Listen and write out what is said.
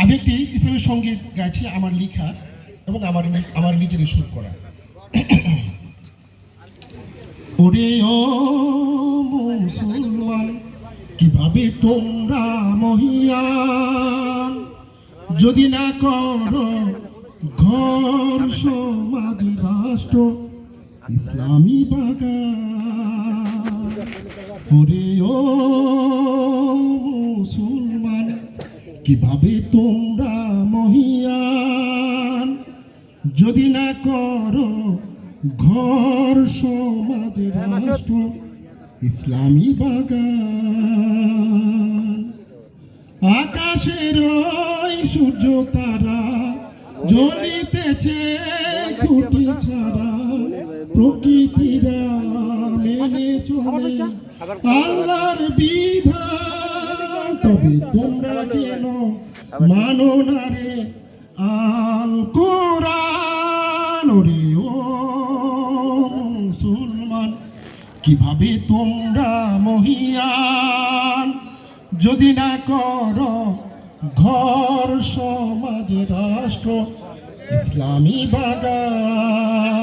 আমি একটি ইসলামী সংগীত গাইছি, আমার লেখা এবং আমার আমার নিজের সুর করা। ওরে ও মুসলমান, কীভাবে তোমরা মহিয়ান? যদি না করো ঘর, সমাজ, রাষ্ট্র, ইসলামী বাগান। ওরে ও কীভাবে তোমরা মহিয়ান? যদি না করো ঘর সমাজ রাষ্ট্র ইসলামী বাগান। আকাশের ওই সূর্য তারা জ্বলিতেছে খুঁটি ছাড়া। প্রকৃতিরা মেনে চলে। আল্লাহর বিধান তবে তোমরা কেন মানো না রে আল কোরআন। ওরে ও মুসলমান, কীভাবে তোমরা মহিয়ান? যদি না কর ঘর, সমাজ, রাষ্ট্র, ইসলামী বাগান